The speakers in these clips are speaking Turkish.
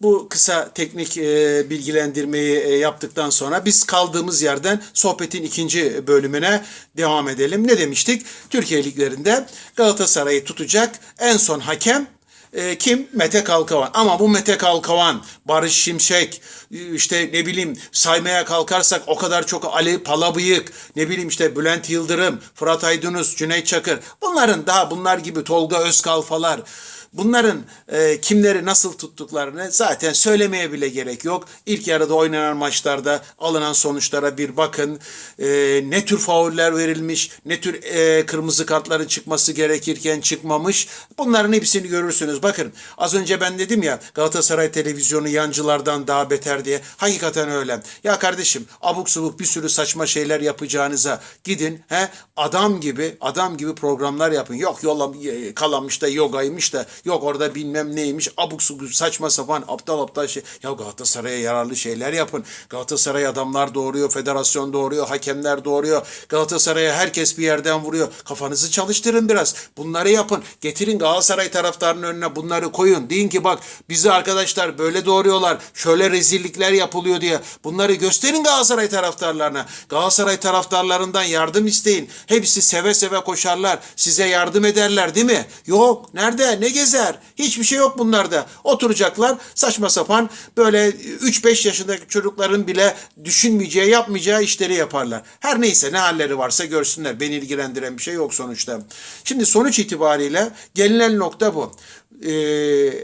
bu kısa teknik e, bilgilendirmeyi e, yaptıktan sonra biz kaldığımız yerden sohbetin ikinci bölümüne devam edelim. Ne demiştik? Türkiye liglerinde Galatasaray'ı tutacak en son hakem e, kim? Mete Kalkavan. Ama bu Mete Kalkavan, Barış Şimşek, e, işte ne bileyim saymaya kalkarsak o kadar çok Ali Palabıyık, ne bileyim işte Bülent Yıldırım, Fırat Aydınus, Cüneyt Çakır. Bunların daha bunlar gibi Tolga Özkalfalar. Bunların e, kimleri nasıl tuttuklarını zaten söylemeye bile gerek yok. İlk yarıda oynanan maçlarda alınan sonuçlara bir bakın. E, ne tür fauller verilmiş, ne tür e, kırmızı kartların çıkması gerekirken çıkmamış. Bunların hepsini görürsünüz. Bakın az önce ben dedim ya Galatasaray televizyonu yancılardan daha beter diye. Hakikaten öyle. Ya kardeşim abuk subuk bir sürü saçma şeyler yapacağınıza gidin he adam gibi adam gibi programlar yapın. Yok yola kalanmış da yogaymış da yok orada bilmem neymiş abuk subuk saçma sapan aptal aptal şey. Ya Galatasaray'a yararlı şeyler yapın. Galatasaray adamlar doğuruyor, federasyon doğuruyor, hakemler doğuruyor. Galatasaray'a herkes bir yerden vuruyor. Kafanızı çalıştırın biraz. Bunları yapın. Getirin Galatasaray taraftarının önüne bunları koyun. Deyin ki bak bizi arkadaşlar böyle doğuruyorlar. Şöyle rezillikler yapılıyor diye. Bunları gösterin Galatasaray taraftarlarına. Galatasaray taraftarlarından yardım isteyin. Hepsi seve seve koşarlar. Size yardım ederler değil mi? Yok. Nerede? Ne gezer? Hiçbir şey yok bunlarda. Oturacaklar saçma sapan böyle 3-5 yaşındaki çocukların bile düşünmeyeceği, yapmayacağı işleri yaparlar. Her neyse ne halleri varsa görsünler. Beni ilgilendiren bir şey yok sonuçta. Şimdi sonuç itibariyle gelinen nokta bu. Ee,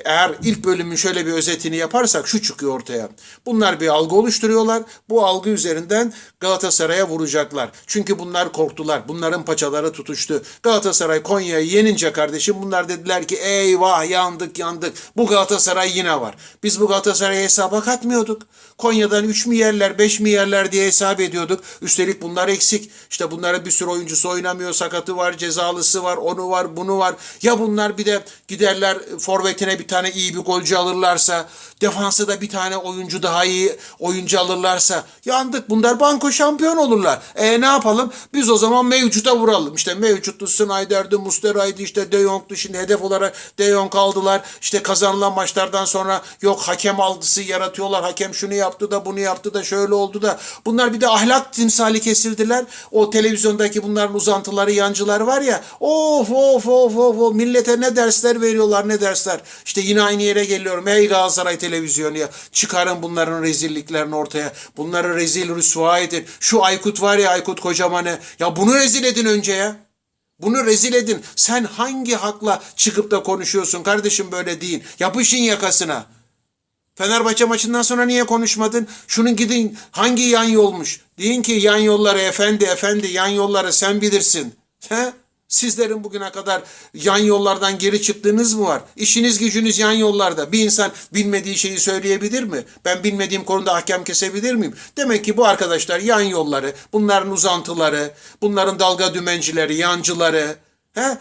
eğer ilk bölümün şöyle bir özetini yaparsak şu çıkıyor ortaya. Bunlar bir algı oluşturuyorlar. Bu algı üzerinden Galatasaray'a vuracaklar. Çünkü bunlar korktular. Bunların paçaları tutuştu. Galatasaray Konya'yı yenince kardeşim bunlar dediler ki eyvah yandık yandık. Bu Galatasaray yine var. Biz bu Galatasaray'a hesaba katmıyorduk. Konya'dan 3 mi yerler 5 mi yerler diye hesap ediyorduk. Üstelik bunlar eksik. İşte bunlara bir sürü oyuncusu oynamıyor. Sakatı var, cezalısı var, onu var, bunu var. Ya bunlar bir de giderler forvetine bir tane iyi bir golcü alırlarsa, defansı da bir tane oyuncu daha iyi oyuncu alırlarsa yandık. Bunlar banko şampiyon olurlar. E ne yapalım? Biz o zaman mevcuta vuralım. İşte mevcutlu Snyder'di, Mustera'ydı, işte De Jong'du. Şimdi hedef olarak De Jong aldılar. İşte kazanılan maçlardan sonra yok hakem algısı yaratıyorlar. Hakem şunu yaptı da bunu yaptı da şöyle oldu da. Bunlar bir de ahlak timsali kesildiler. O televizyondaki bunların uzantıları, yancıları var ya. Of of of of of. Millete ne dersler veriyorlar ne dersler. İşte yine aynı yere geliyorum. Ey Galatasaray televizyonu ya. Çıkarın bunların rezilliklerini ortaya. Bunları rezil rüsva edin. Şu Aykut var ya Aykut Kocaman'ı. Ya bunu rezil edin önce ya. Bunu rezil edin. Sen hangi hakla çıkıp da konuşuyorsun kardeşim böyle değil. Yapışın yakasına. Fenerbahçe maçından sonra niye konuşmadın? Şunun gidin hangi yan yolmuş? Deyin ki yan yolları efendi efendi yan yolları sen bilirsin. He? Sizlerin bugüne kadar yan yollardan geri çıktığınız mı var? İşiniz gücünüz yan yollarda. Bir insan bilmediği şeyi söyleyebilir mi? Ben bilmediğim konuda hakem kesebilir miyim? Demek ki bu arkadaşlar yan yolları, bunların uzantıları, bunların dalga dümencileri, yancıları, he?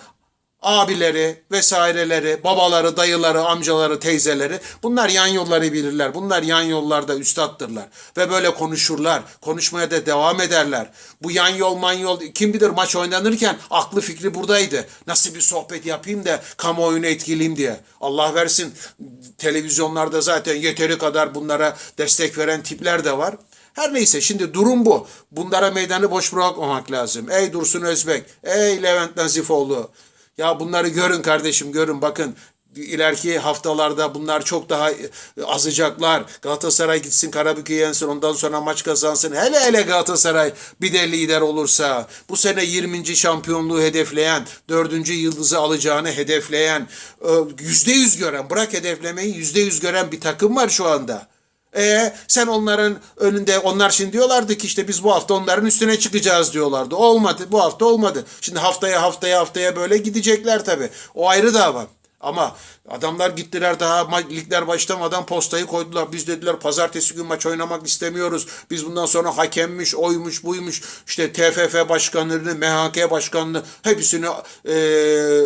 Abileri vesaireleri, babaları, dayıları, amcaları, teyzeleri bunlar yan yolları bilirler. Bunlar yan yollarda üstattırlar. Ve böyle konuşurlar. Konuşmaya da devam ederler. Bu yan yol man yol kim bilir maç oynanırken aklı fikri buradaydı. Nasıl bir sohbet yapayım da kamuoyunu etkileyeyim diye. Allah versin televizyonlarda zaten yeteri kadar bunlara destek veren tipler de var. Her neyse şimdi durum bu. Bunlara meydanı boş bırakmamak lazım. Ey Dursun Özbek, ey Levent Nazifoğlu. Ya bunları görün kardeşim görün bakın ileriki haftalarda bunlar çok daha azacaklar. Galatasaray gitsin Karabük'ü yensin ondan sonra maç kazansın. Hele hele Galatasaray bir de lider olursa bu sene 20. şampiyonluğu hedefleyen, 4. yıldızı alacağını hedefleyen, yüzde yüz gören bırak hedeflemeyi yüzde yüz gören bir takım var şu anda. E sen onların önünde onlar şimdi diyorlardı ki işte biz bu hafta onların üstüne çıkacağız diyorlardı. Olmadı bu hafta olmadı. Şimdi haftaya haftaya haftaya böyle gidecekler tabii. O ayrı dava. Ama adamlar gittiler daha ligler başlamadan postayı koydular. Biz dediler pazartesi gün maç oynamak istemiyoruz. Biz bundan sonra hakemmiş, oymuş, buymuş. İşte TFF başkanlarını, MHK başkanını hepsini e,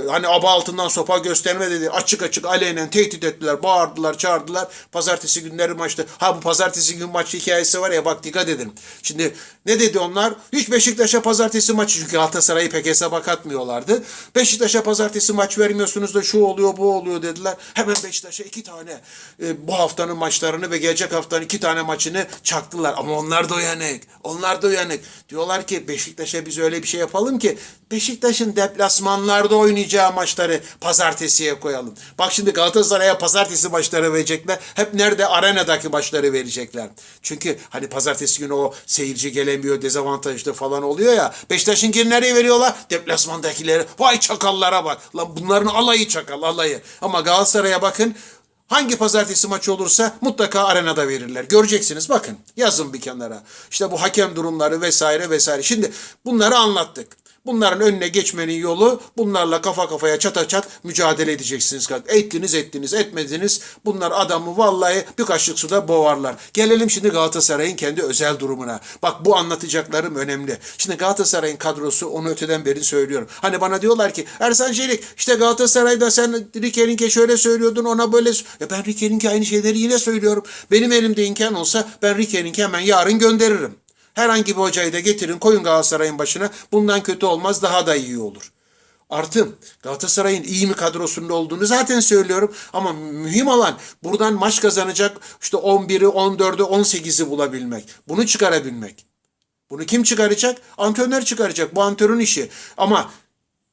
hani aba altından sopa gösterme dedi. Açık açık alenen tehdit ettiler. Bağırdılar, çağırdılar. Pazartesi günleri maçtı. Ha bu pazartesi gün maç hikayesi var ya bak dikkat edin. Şimdi ne dedi onlar? Hiç Beşiktaş'a pazartesi maçı çünkü Galatasaray'ı pek hesaba katmıyorlardı. Beşiktaş'a pazartesi maç vermiyorsunuz da şu oluyor oluyor bu oluyor dediler. Hemen Beşiktaş'a iki tane e, bu haftanın maçlarını ve gelecek haftanın iki tane maçını çaktılar. Ama onlar da uyanık. Onlar da uyanık. Diyorlar ki Beşiktaş'a biz öyle bir şey yapalım ki Beşiktaş'ın deplasmanlarda oynayacağı maçları pazartesiye koyalım. Bak şimdi Galatasaray'a pazartesi maçları verecekler. Hep nerede? Arenadaki maçları verecekler. Çünkü hani pazartesi günü o seyirci gelemiyor, dezavantajlı falan oluyor ya. Beşiktaş'ınkini nereye veriyorlar? Deplasmandakileri. Vay çakallara bak. Lan bunların alayı çakal, alayı. Ama Galatasaray'a bakın. Hangi pazartesi maçı olursa mutlaka arenada verirler. Göreceksiniz bakın. Yazın bir kenara. İşte bu hakem durumları vesaire vesaire. Şimdi bunları anlattık. Bunların önüne geçmenin yolu bunlarla kafa kafaya çata çat mücadele edeceksiniz. Ettiniz ettiniz etmediniz. Bunlar adamı vallahi bir kaşık suda boğarlar. Gelelim şimdi Galatasaray'ın kendi özel durumuna. Bak bu anlatacaklarım önemli. Şimdi Galatasaray'ın kadrosu onu öteden beri söylüyorum. Hani bana diyorlar ki Ersan Çelik işte Galatasaray'da sen Rikeninke şöyle söylüyordun ona böyle. Ya ben Rikeninke aynı şeyleri yine söylüyorum. Benim elimde imkan olsa ben Rikeninke hemen yarın gönderirim. Herhangi bir hocayı da getirin koyun Galatasaray'ın başına. Bundan kötü olmaz daha da iyi olur. Artı Galatasaray'ın iyi mi kadrosunda olduğunu zaten söylüyorum. Ama mühim olan buradan maç kazanacak işte 11'i, 14'ü, 18'i bulabilmek. Bunu çıkarabilmek. Bunu kim çıkaracak? Antrenör çıkaracak. Bu antrenörün işi. Ama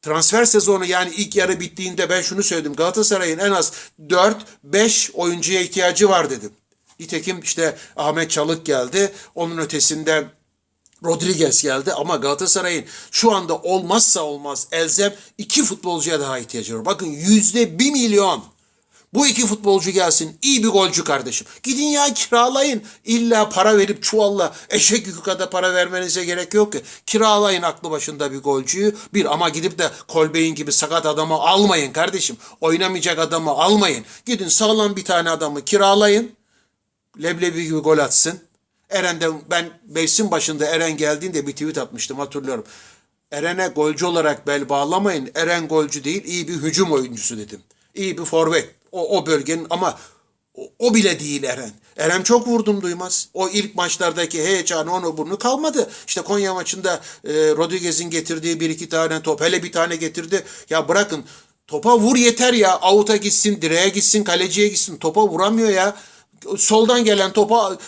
transfer sezonu yani ilk yarı bittiğinde ben şunu söyledim. Galatasaray'ın en az 4-5 oyuncuya ihtiyacı var dedim. Nitekim işte Ahmet Çalık geldi. Onun ötesinde Rodriguez geldi ama Galatasaray'ın şu anda olmazsa olmaz elzem iki futbolcuya daha ihtiyacı var. Bakın yüzde bir milyon. Bu iki futbolcu gelsin. iyi bir golcü kardeşim. Gidin ya kiralayın. İlla para verip çuvalla eşek yükü kadar para vermenize gerek yok ki. Kiralayın aklı başında bir golcüyü. Bir ama gidip de Kolbeyin gibi sakat adamı almayın kardeşim. Oynamayacak adamı almayın. Gidin sağlam bir tane adamı kiralayın leblebi gibi gol atsın. Eren de ben mevsim başında Eren geldiğinde bir tweet atmıştım hatırlıyorum. Eren'e golcü olarak bel bağlamayın. Eren golcü değil iyi bir hücum oyuncusu dedim. İyi bir forvet. O, o bölgenin ama o, o bile değil Eren. Eren çok vurdum duymaz. O ilk maçlardaki heyecanı onu bunu kalmadı. İşte Konya maçında e, Rodriguez'in getirdiği bir iki tane top. Hele bir tane getirdi. Ya bırakın topa vur yeter ya. Avuta gitsin, direğe gitsin, kaleciye gitsin. Topa vuramıyor ya soldan gelen topa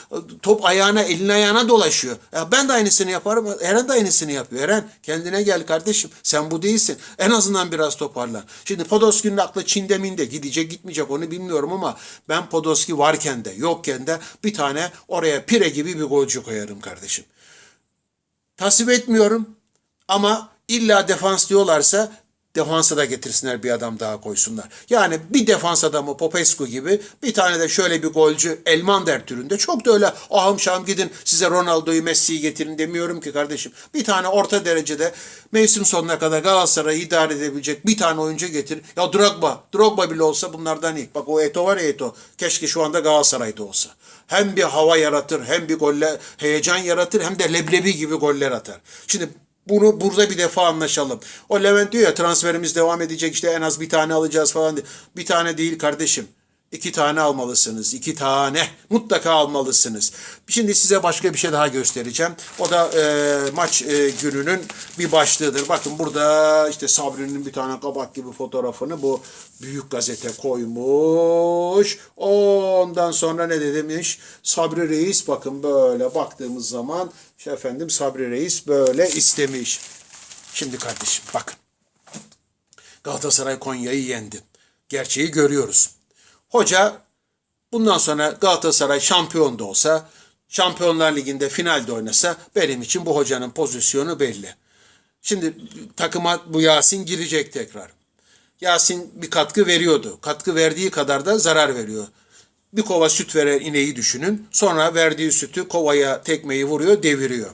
top ayağına elin ayağına dolaşıyor. Ya ben de aynısını yaparım. Eren de aynısını yapıyor. Eren kendine gel kardeşim. Sen bu değilsin. En azından biraz toparla. Şimdi Podolski'nin aklı Çin'de minde gidecek gitmeyecek onu bilmiyorum ama ben Podolski varken de yokken de bir tane oraya pire gibi bir golcü koyarım kardeşim. Tasvip etmiyorum ama illa defans diyorlarsa defansa da getirsinler bir adam daha koysunlar. Yani bir defans adamı Popescu gibi bir tane de şöyle bir golcü Elmander türünde çok da öyle ahım şahım gidin size Ronaldo'yu Messi'yi getirin demiyorum ki kardeşim. Bir tane orta derecede mevsim sonuna kadar Galatasaray'ı idare edebilecek bir tane oyuncu getir. Ya Drogba, Drogba bile olsa bunlardan iyi. Bak o Eto var ya Eto. Keşke şu anda Galatasaray'da olsa. Hem bir hava yaratır, hem bir golle heyecan yaratır, hem de leblebi gibi goller atar. Şimdi bunu burada bir defa anlaşalım. O Levent diyor ya transferimiz devam edecek işte en az bir tane alacağız falan diye. Bir tane değil kardeşim. İki tane almalısınız. iki tane. Mutlaka almalısınız. Şimdi size başka bir şey daha göstereceğim. O da e, maç e, gününün bir başlığıdır. Bakın burada işte Sabri'nin bir tane kabak gibi fotoğrafını bu büyük gazete koymuş. Ondan sonra ne demiş? Sabri Reis bakın böyle baktığımız zaman işte efendim Sabri Reis böyle istemiş. Şimdi kardeşim bakın. Galatasaray Konya'yı yendi. Gerçeği görüyoruz. Hoca bundan sonra Galatasaray şampiyon da olsa, Şampiyonlar Ligi'nde finalde oynasa benim için bu hocanın pozisyonu belli. Şimdi takıma bu Yasin girecek tekrar. Yasin bir katkı veriyordu. Katkı verdiği kadar da zarar veriyor. Bir kova süt veren ineği düşünün. Sonra verdiği sütü kovaya tekmeyi vuruyor, deviriyor.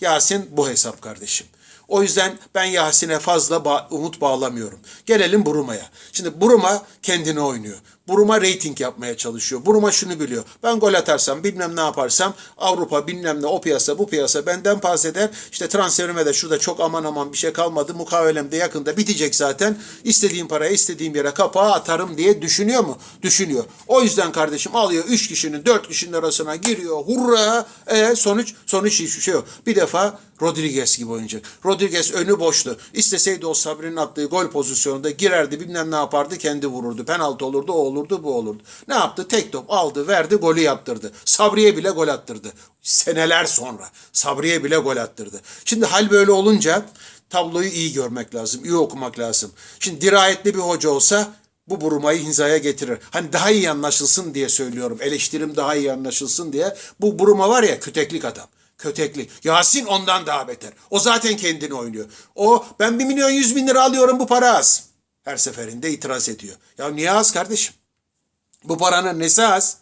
Yasin bu hesap kardeşim. O yüzden ben Yasin'e fazla ba- umut bağlamıyorum. Gelelim Buruma'ya. Şimdi Buruma kendini oynuyor. Buruma reyting yapmaya çalışıyor. Buruma şunu biliyor. Ben gol atarsam bilmem ne yaparsam Avrupa bilmem ne o piyasa bu piyasa benden pas eder. İşte transferime de şurada çok aman aman bir şey kalmadı. Mukavelem de yakında bitecek zaten. İstediğim paraya istediğim yere kapağı atarım diye düşünüyor mu? Düşünüyor. O yüzden kardeşim alıyor 3 kişinin 4 kişinin arasına giriyor. Hurra! E, sonuç sonuç hiçbir şey yok. Bir defa Rodriguez gibi oynayacak. Rodriguez önü boştu. İsteseydi o Sabri'nin attığı gol pozisyonunda girerdi bilmem ne yapardı kendi vururdu. Penaltı olurdu o olurdu bu olurdu. Ne yaptı? Tek top aldı verdi golü yaptırdı. Sabri'ye bile gol attırdı. Seneler sonra Sabri'ye bile gol attırdı. Şimdi hal böyle olunca tabloyu iyi görmek lazım. iyi okumak lazım. Şimdi dirayetli bir hoca olsa bu burumayı hizaya getirir. Hani daha iyi anlaşılsın diye söylüyorum. Eleştirim daha iyi anlaşılsın diye. Bu buruma var ya köteklik adam. Köteklik. Yasin ondan daha beter. O zaten kendini oynuyor. O ben bir milyon yüz bin lira alıyorum bu para az. Her seferinde itiraz ediyor. Ya niye az kardeşim? Bu paranın nesi az?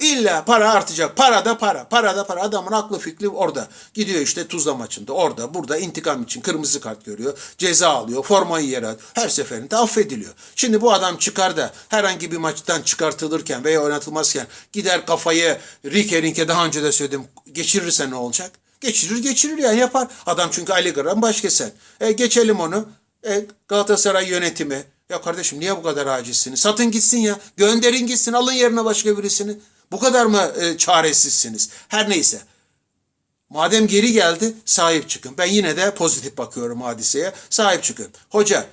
İlla para artacak. Para da para. Para da para. Adamın aklı fikri orada. Gidiyor işte Tuzla maçında. Orada burada intikam için kırmızı kart görüyor. Ceza alıyor. Formayı yere atıyor. Her seferinde affediliyor. Şimdi bu adam çıkar da herhangi bir maçtan çıkartılırken veya oynatılmazken gider kafayı Rike Rinke daha önce de söyledim geçirirse ne olacak? Geçirir geçirir ya yapar. Adam çünkü Ali Gram başkesen. E geçelim onu. E, Galatasaray yönetimi. Ya kardeşim niye bu kadar acizsiniz? Satın gitsin ya. Gönderin gitsin. Alın yerine başka birisini. Bu kadar mı e, çaresizsiniz? Her neyse. Madem geri geldi sahip çıkın. Ben yine de pozitif bakıyorum hadiseye. Sahip çıkın. Hoca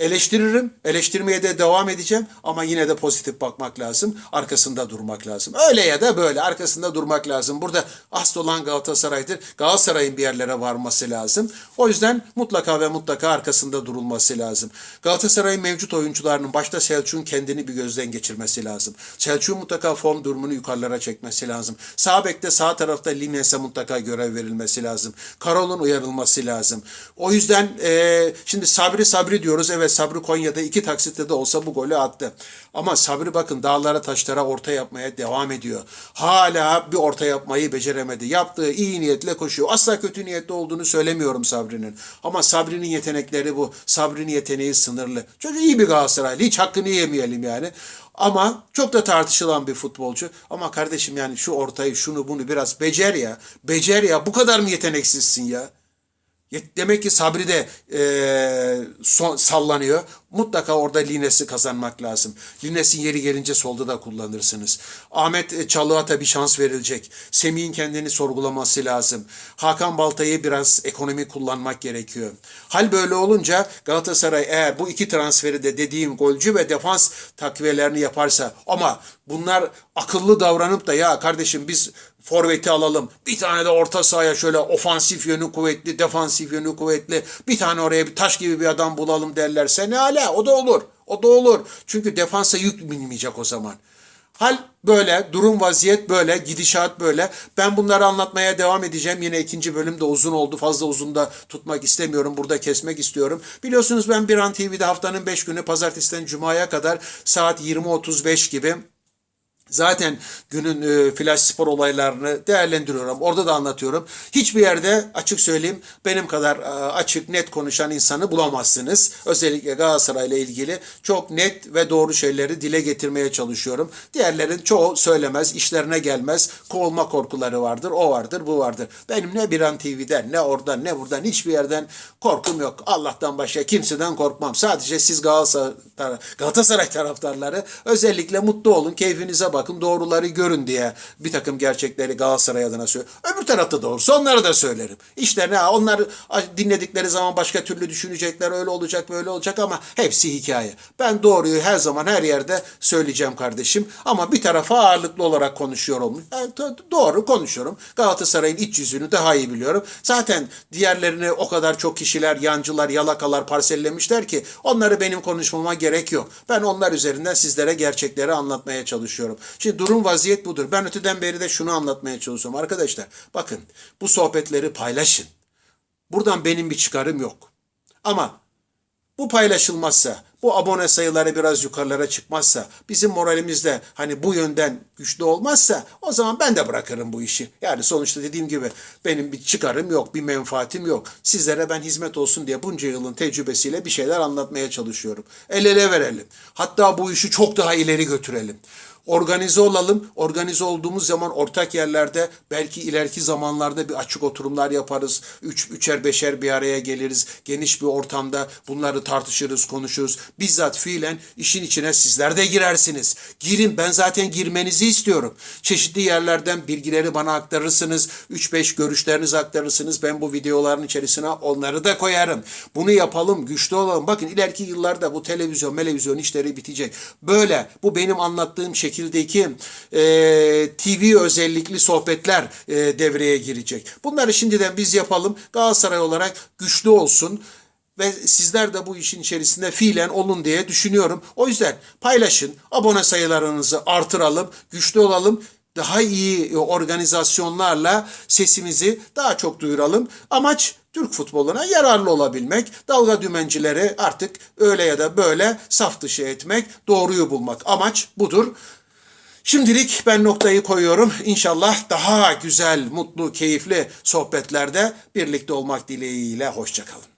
eleştiririm. Eleştirmeye de devam edeceğim. Ama yine de pozitif bakmak lazım. Arkasında durmak lazım. Öyle ya da böyle arkasında durmak lazım. Burada asıl olan Galatasaray'dır. Galatasaray'ın bir yerlere varması lazım. O yüzden mutlaka ve mutlaka arkasında durulması lazım. Galatasaray'ın mevcut oyuncularının başta Selçuk'un kendini bir gözden geçirmesi lazım. Selçuk'un mutlaka form durumunu yukarılara çekmesi lazım. Sağ bekte sağ tarafta Lines'e mutlaka görev verilmesi lazım. Karol'un uyarılması lazım. O yüzden e, şimdi Sabri Sabri diyoruz. Evet Sabri Konya'da iki taksitte de olsa bu golü attı. Ama Sabri bakın dağlara taşlara orta yapmaya devam ediyor. Hala bir orta yapmayı beceremedi. Yaptığı iyi niyetle koşuyor. Asla kötü niyetli olduğunu söylemiyorum Sabri'nin. Ama Sabri'nin yetenekleri bu. Sabri'nin yeteneği sınırlı. Çocuk iyi bir Galatasaraylı. Hiç hakkını yemeyelim yani. Ama çok da tartışılan bir futbolcu. Ama kardeşim yani şu ortayı şunu bunu biraz becer ya. Becer ya. Bu kadar mı yeteneksizsin ya? Demek ki Sabri de e, son, sallanıyor. Mutlaka orada Lines'i kazanmak lazım. Lines'in yeri gelince solda da kullanırsınız. Ahmet Çalıat'a bir şans verilecek. Semih'in kendini sorgulaması lazım. Hakan Balta'yı biraz ekonomi kullanmak gerekiyor. Hal böyle olunca Galatasaray eğer bu iki transferi de dediğim golcü ve defans takviyelerini yaparsa ama bunlar akıllı davranıp da ya kardeşim biz forveti alalım. Bir tane de orta sahaya şöyle ofansif yönü kuvvetli, defansif yönü kuvvetli. Bir tane oraya bir taş gibi bir adam bulalım derlerse ne hala o da olur. O da olur. Çünkü defansa yük binmeyecek o zaman. Hal böyle, durum vaziyet böyle, gidişat böyle. Ben bunları anlatmaya devam edeceğim. Yine ikinci bölüm de uzun oldu. Fazla uzun da tutmak istemiyorum. Burada kesmek istiyorum. Biliyorsunuz ben Bir An TV'de haftanın 5 günü pazartesiden cumaya kadar saat 20.35 gibi Zaten günün e, flash spor olaylarını değerlendiriyorum. Orada da anlatıyorum. Hiçbir yerde açık söyleyeyim benim kadar e, açık net konuşan insanı bulamazsınız. Özellikle Galatasaray ile ilgili çok net ve doğru şeyleri dile getirmeye çalışıyorum. Diğerlerin çoğu söylemez, işlerine gelmez. Kovulma korkuları vardır, o vardır, bu vardır. Benim ne Biran TV'den, ne oradan, ne buradan hiçbir yerden korkum yok. Allah'tan başka kimseden korkmam. Sadece siz Galatasaray, Galatasaray taraftarları özellikle mutlu olun, keyfinize bakın, doğruları görün diye bir takım gerçekleri Galatasaray adına söylüyorum. Öbür tarafta doğrusu onları da söylerim. İşte ne onlar dinledikleri zaman başka türlü düşünecekler, öyle olacak, böyle olacak ama hepsi hikaye. Ben doğruyu her zaman her yerde söyleyeceğim kardeşim ama bir tarafa ağırlıklı olarak konuşuyorum. Yani doğru konuşuyorum. Galatasaray'ın iç yüzünü daha iyi biliyorum. Zaten diğerlerini o kadar çok kişiler, yancılar, yalakalar parsellemişler ki onları benim konuşmama gerek yok. Ben onlar üzerinden sizlere gerçekleri anlatmaya çalışıyorum. Şimdi durum vaziyet budur. Ben öteden beri de şunu anlatmaya çalışıyorum. Arkadaşlar bakın bu sohbetleri paylaşın. Buradan benim bir çıkarım yok. Ama bu paylaşılmazsa, bu abone sayıları biraz yukarılara çıkmazsa, bizim moralimiz de hani bu yönden güçlü olmazsa o zaman ben de bırakırım bu işi. Yani sonuçta dediğim gibi benim bir çıkarım yok, bir menfaatim yok. Sizlere ben hizmet olsun diye bunca yılın tecrübesiyle bir şeyler anlatmaya çalışıyorum. El ele verelim. Hatta bu işi çok daha ileri götürelim. Organize olalım. Organize olduğumuz zaman ortak yerlerde belki ileriki zamanlarda bir açık oturumlar yaparız. Üç, üçer beşer bir araya geliriz. Geniş bir ortamda bunları tartışırız, konuşuruz. Bizzat fiilen işin içine sizler de girersiniz. Girin ben zaten girmenizi istiyorum. Çeşitli yerlerden bilgileri bana aktarırsınız. 3-5 görüşlerinizi aktarırsınız. Ben bu videoların içerisine onları da koyarım. Bunu yapalım, güçlü olalım. Bakın ileriki yıllarda bu televizyon, televizyon işleri bitecek. Böyle bu benim anlattığım şekildeki e, TV özellikli sohbetler e, devreye girecek. Bunları şimdiden biz yapalım. Galatasaray olarak güçlü olsun ve sizler de bu işin içerisinde fiilen olun diye düşünüyorum. O yüzden paylaşın, abone sayılarınızı artıralım, güçlü olalım. Daha iyi organizasyonlarla sesimizi daha çok duyuralım. Amaç Türk futboluna yararlı olabilmek, dalga dümencileri artık öyle ya da böyle saf dışı etmek, doğruyu bulmak. Amaç budur. Şimdilik ben noktayı koyuyorum. İnşallah daha güzel, mutlu, keyifli sohbetlerde birlikte olmak dileğiyle. Hoşçakalın.